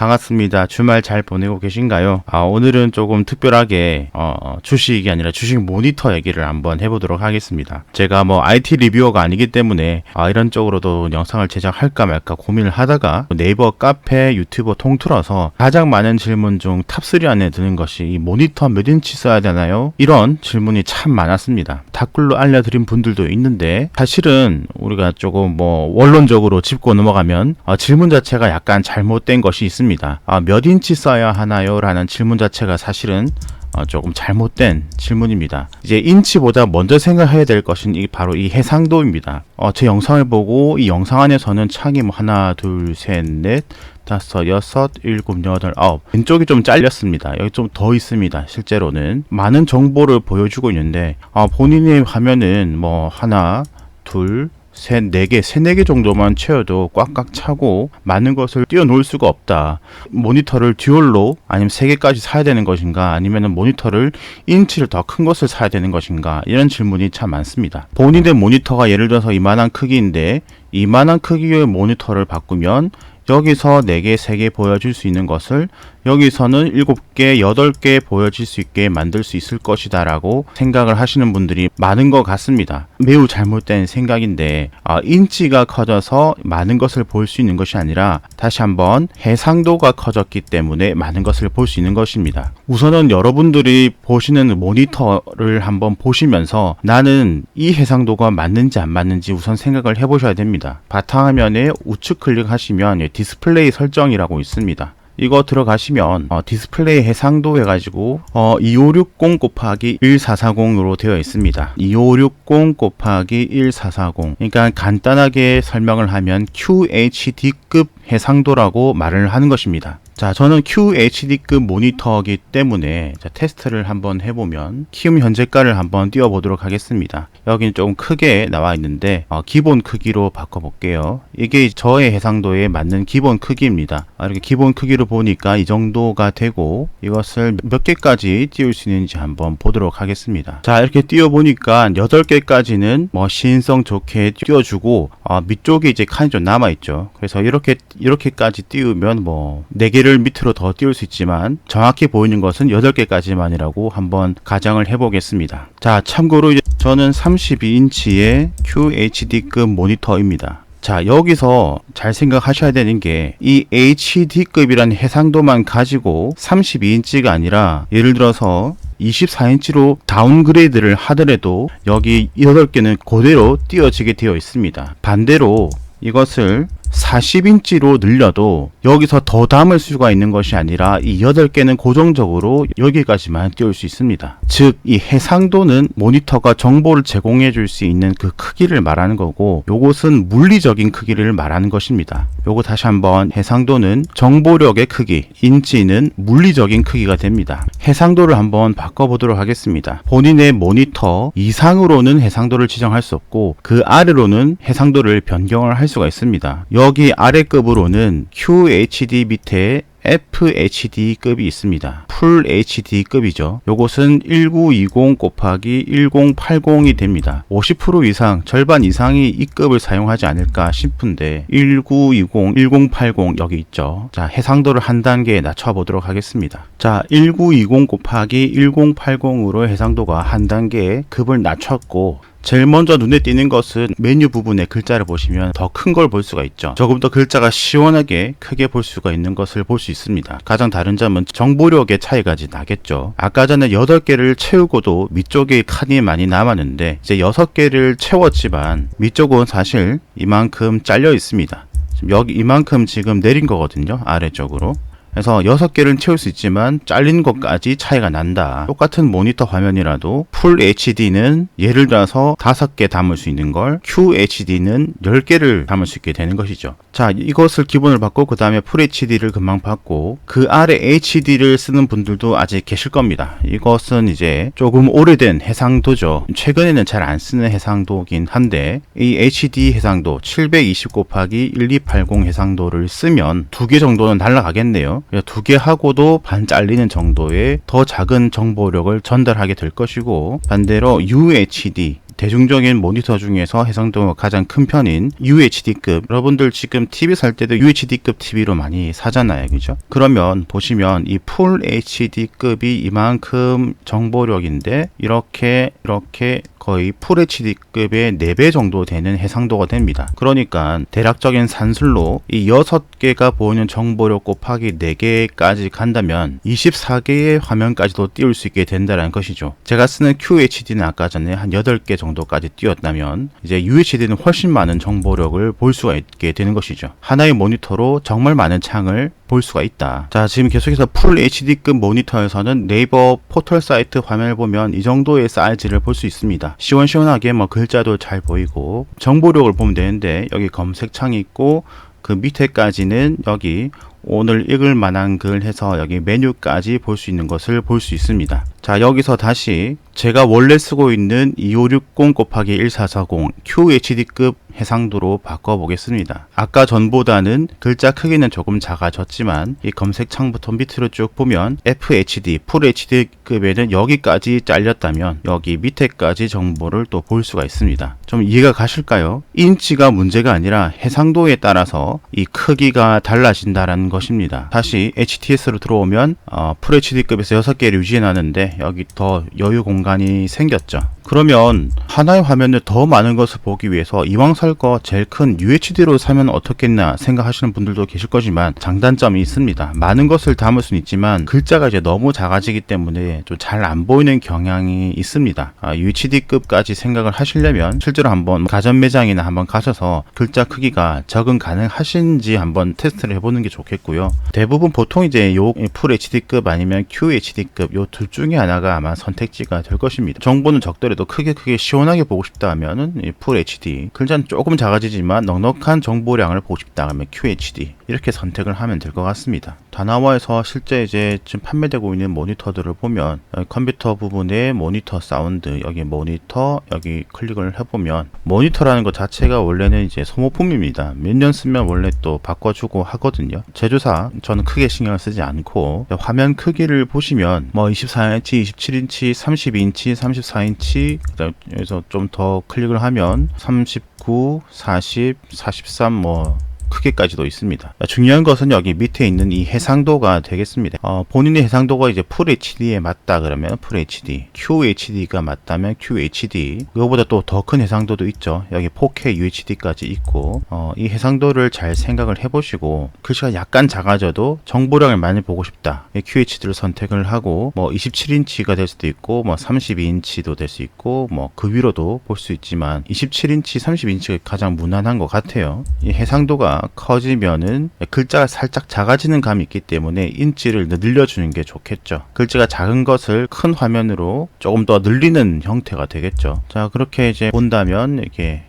반갑습니다. 주말 잘 보내고 계신가요? 아, 오늘은 조금 특별하게 어, 주식이 아니라 주식 모니터 얘기를 한번 해보도록 하겠습니다. 제가 뭐 IT 리뷰어가 아니기 때문에 아, 이런 쪽으로도 영상을 제작할까 말까 고민을 하다가 네이버 카페 유튜버 통틀어서 가장 많은 질문 중 탑3 안에 드는 것이 이 모니터 몇 인치 써야 되나요? 이런 질문이 참 많았습니다. 댓글로 알려드린 분들도 있는데 사실은 우리가 조금 뭐 원론적으로 짚고 넘어가면 어, 질문 자체가 약간 잘못된 것이 있습니다. 아, 몇 인치 써야 하나요? 라는 질문 자체가 사실은 어, 조금 잘못된 질문입니다. 이제 인치보다 먼저 생각해야 될 것은 이 바로 이 해상도입니다. 어, 제 영상을 보고 이 영상 안에서는 창이 뭐 하나, 둘, 셋, 넷, 다섯, 여섯, 일곱, 여덟, 아홉. 왼쪽이 좀 잘렸습니다. 여기 좀 더 있습니다. 실제로는 많은 정보를 보여주고 있는데 어, 본인의 화면은 뭐 하나, 둘, 셋, 네 개, 세네개 정도만 채워도 꽉꽉 차고 많은 것을 띄워놓을 수가 없다. 모니터를 듀얼로 아니면 세 개까지 사야 되는 것인가 아니면 모니터를 인치를 더 큰 것을 사야 되는 것인가 이런 질문이 참 많습니다. 본인의 모니터가 예를 들어서 이만한 크기인데 이만한 크기의 모니터를 바꾸면 여기서 4개, 3개 보여줄 수 있는 것을 여기서는 7개, 8개 보여질 수 있게 만들 수 있을 것이다 라고 생각을 하시는 분들이 많은 것 같습니다. 매우 잘못된 생각인데 아, 인치가 커져서 많은 것을 볼 수 있는 것이 아니라 다시 한번 해상도가 커졌기 때문에 많은 것을 볼 수 있는 것입니다. 우선은 여러분들이 보시는 모니터를 한번 보시면서 나는 이 해상도가 맞는지 안 맞는지 우선 생각을 해보셔야 됩니다. 바탕화면에 우측 클릭하시면 디스플레이 설정이라고 있습니다. 이거 들어가시면 어, 디스플레이 해상도 해가지고 어, 2560 곱하기 1440으로 되어 있습니다. 2560 곱하기 1440 그러니까 간단하게 설명을 하면 QHD급 해상도라고 말을 하는 것입니다. 자, 저는 QHD급 모니터이기 때문에 자, 테스트를 한번 해보면 키움 현재가를 한번 띄워보도록 하겠습니다. 여기는 조금 크게 나와 있는데 어, 기본 크기로 바꿔볼게요. 이게 저의 해상도에 맞는 기본 크기입니다. 아, 이렇게 기본 크기로 보니까 이 정도가 되고 이것을 몇 개까지 띄울 수 있는지 한번 보도록 하겠습니다. 자, 이렇게 띄워보니까 8개까지는 뭐 시인성 좋게 띄워주고 어, 밑쪽에 이제 칸이 좀 남아있죠. 그래서 이렇게 이렇게까지 띄우면 뭐 4개를 밑으로 더 띄울 수 있지만 정확히 보이는 것은 8개까지만이라고 한번 가정을 해보겠습니다. 자, 참고로 저는 32인치의 QHD급 모니터입니다. 자, 여기서 잘 생각하셔야 되는 게 이 HD급이라는 해상도만 가지고 32인치가 아니라 예를 들어서 24인치로 다운그레이드를 하더라도 여기 8개는 그대로 띄어지게 되어 있습니다. 반대로 이것을 40인치로 늘려도 여기서 더 담을 수가 있는 것이 아니라 이 8개는 고정적으로 여기까지만 띄울 수 있습니다. 즉, 이 해상도는 모니터가 정보를 제공해 줄 수 있는 그 크기를 말하는 거고 요것은 물리적인 크기를 말하는 것입니다. 요거 다시 한번 해상도는 정보력의 크기, 인치는 물리적인 크기가 됩니다. 해상도를 한번 바꿔보도록 하겠습니다. 본인의 모니터 이상으로는 해상도를 지정할 수 없고 그 아래로는 해상도를 변경을 할 수가 있습니다. 여기 아래급으로는 QHD 밑에 FHD급이 있습니다. 풀 HD급이죠. 요것은 1920 곱하기 1080이 됩니다. 50% 이상, 절반 이상이 이 급을 사용하지 않을까 싶은데 1920, 1080 여기 있죠. 자, 해상도를 한 단계 낮춰보도록 하겠습니다. 자, 1920 곱하기 1080으로 해상도가 한 단계 급을 낮췄고 제일 먼저 눈에 띄는 것은 메뉴 부분의 글자를 보시면 더 큰 걸 볼 수가 있죠. 조금 더 글자가 시원하게 크게 볼 수가 있는 것을 볼 수 있습니다. 가장 다른 점은 정보력의 차이가 나겠죠. 아까 전에 8개를 채우고도 밑쪽에 칸이 많이 남았는데 이제 6개를 채웠지만 밑쪽은 사실 이만큼 잘려 있습니다. 여기 이만큼 지금 내린 거거든요. 아래쪽으로. 그래서 6개를 채울 수 있지만 잘린 것까지 차이가 난다. 똑같은 모니터 화면이라도 풀 HD는 예를 들어서 5개 담을 수 있는 걸 QHD는 10개를 담을 수 있게 되는 것이죠. 자, 이것을 기본을 받고 그 다음에 풀 HD를 금방 받고 그 아래 HD를 쓰는 분들도 아직 계실 겁니다. 이것은 이제 조금 오래된 해상도죠. 최근에는 잘 안 쓰는 해상도긴 한데 이 HD 해상도 720 곱하기 1280 해상도를 쓰면 두 개 정도는 날라가겠네 요. 두 개 하고도 반 잘리는 정도의 더 작은 정보력을 전달하게 될 것이고 반대로 UHD 대중적인 모니터 중에서 해상도가 가장 큰 편인 UHD급 여러분들 지금 TV 살 때도 UHD급 TV로 많이 사잖아요 그죠 그러면 보시면 이 풀 HD급이 이만큼 정보력인데 이렇게 이렇게 거의 풀 HD급의 4배 정도 되는 해상도가 됩니다. 그러니까 대략적인 산술로 이 6개가 보이는 정보력 곱하기 4개까지 간다면 24개의 화면까지도 띄울 수 있게 된다는 것이죠. 제가 쓰는 QHD는 아까 전에 한 8개 정도 까지 띄웠다면 이제 UHD는 훨씬 많은 정보력을 볼 수가 있게 되는 것이죠. 하나의 모니터로 정말 많은 창을 볼 수가 있다. 자, 지금 계속해서 풀 HD급 모니터에서는 네이버 포털 사이트 화면을 보면 이 정도의 사이즈를 볼 수 있습니다. 시원시원하게 뭐 글자도 잘 보이고 정보력을 보면 되는데 여기 검색창이 있고 그 밑에까지는 여기 오늘 읽을 만한 글 해서 여기 메뉴까지 볼 수 있는 것을 볼 수 있습니다. 자, 여기서 다시 제가 원래 쓰고 있는 2560 곱하기 1440 QHD급 해상도로 바꿔보겠습니다. 아까 전보다는 글자 크기는 조금 작아졌지만 이 검색창부터 밑으로 쭉 보면 FHD, FHD급에는 여기까지 잘렸다면 여기 밑에까지 정보를 또 볼 수가 있습니다. 좀 이해가 가실까요? 인치가 문제가 아니라 해상도에 따라서 이 크기가 달라진다는 것입니다. 다시 HTS로 들어오면 어, FHD급에서 6개를 유지해놨는데 여기 더 여유 공간이 생겼죠. 그러면 하나의 화면을 더 많은 것을 보기 위해서 이왕 살 거 제일 큰 UHD로 사면 어떻겠나 생각하시는 분들도 계실 거지만 장단점이 있습니다. 많은 것을 담을 수는 있지만 글자가 이제 너무 작아지기 때문에 좀 잘 안 보이는 경향이 있습니다. 아, UHD급까지 생각을 하시려면 실제로 한번 가전 매장이나 한번 가셔서 글자 크기가 적응 가능하신지 한번 테스트를 해보는 게 좋겠고요. 대부분 보통 이제 요 풀 HD급 아니면 QHD급 요 둘 중에 하나가 아마 선택지가 될 것입니다. 정보는 적 더라도 크게 크게 시원하게 보고 싶다 하면은 이풀 HD 글자는 조금 작아지지만 넉넉한 정보량을 보고 싶다 하면 QHD 이렇게 선택을 하면 될 것 같습니다. 다나와에서 실제 이제 지금 판매되고 있는 모니터들을 보면 컴퓨터 부분에 모니터 사운드 여기 모니터 여기 클릭을 해보면 모니터라는 것 자체가 원래는 이제 소모품입니다. 몇 년 쓰면 원래 또 바꿔주고 하거든요. 제조사 저는 크게 신경을 쓰지 않고 화면 크기를 보시면 뭐 24인치, 27인치, 32인치, 34인치 그다음에서 좀 더 클릭을 하면 39, 40, 43뭐 크기까지도 있습니다. 중요한 것은 여기 밑에 있는 이 해상도가 되겠습니다. 어, 본인의 해상도가 이제 풀 HD에 맞다 그러면 풀 HD, QHD가 맞다면 QHD. 이거보다 또 더 큰 해상도도 있죠. 여기 4K UHD까지 있고 어, 이 해상도를 잘 생각을 해보시고 글씨가 약간 작아져도 정보량을 많이 보고 싶다. QHD를 선택을 하고 뭐 27인치가 될 수도 있고 뭐 32인치도 될 수 있고 뭐 그 위로도 볼 수 있지만 27인치, 32인치가 가장 무난한 것 같아요. 이 해상도가 커지면은 글자가 살짝 작아지는 감이 있기 때문에 인치를 늘려주는 게 좋겠죠. 글자가 작은 것을 큰 화면으로 조금 더 늘리는 형태가 되겠죠. 자, 그렇게 이제 본다면 이렇게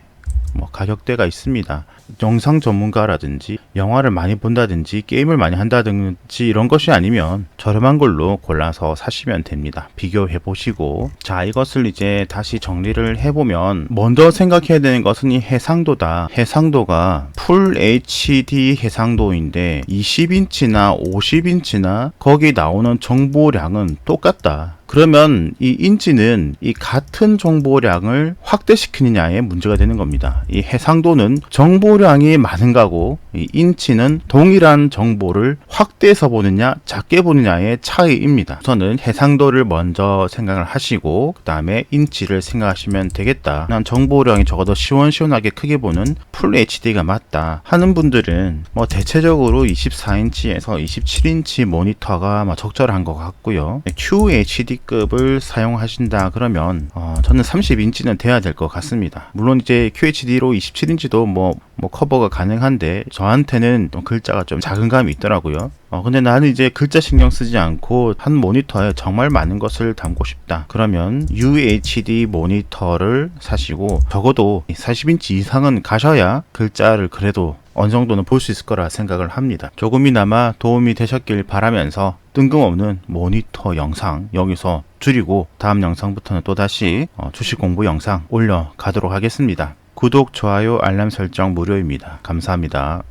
뭐 가격대가 있습니다. 영상 전문가라든지 영화를 많이 본다든지 게임을 많이 한다든지 이런 것이 아니면 저렴한 걸로 골라서 사시면 됩니다. 비교해 보시고 자 이것을 이제 다시 정리를 해보면 먼저 생각해야 되는 것은 이 해상도다. 해상도가 풀 HD 해상도인데 20인치나 50인치나 거기 나오는 정보량은 똑같다. 그러면 이 인치는 이 같은 정보량을 확대시키느냐에 문제가 되는 겁니다. 이 해상도는 정보 량이 많은 거고 이 인치는 동일한 정보를 확대해서 보느냐 작게 보느냐의 차이입니다. 우선은 해상도를 먼저 생각을 하시고 그 다음에 인치를 생각하시면 되겠다. 난 정보량이 적어도 시원시원하게 크게 보는 풀 HD가 맞다 하는 분들은 뭐 대체적으로 24인치에서 27인치 모니터가 뭐 적절한 것 같고요. QHD 급을 사용하신다 그러면 어, 저는 30인치는 돼야 될 것 같습니다. 물론 이제 QHD로 27인치도 뭐, 뭐 커버가 가능한데 저한테는 좀 글자가 좀 작은 감이 있더라고요. 어, 근데 나는 이제 글자 신경 쓰지 않고 한 모니터에 정말 많은 것을 담고 싶다. 그러면 UHD 모니터를 사시고 적어도 40인치 이상은 가셔야 글자를 그래도 어느 정도는 볼 수 있을 거라 생각을 합니다. 조금이나마 도움이 되셨길 바라면서 뜬금없는 모니터 영상 여기서 줄이고 다음 영상부터는 또다시 어, 주식 공부 영상 올려가도록 하겠습니다. 구독, 좋아요, 알람 설정 무료입니다. 감사합니다.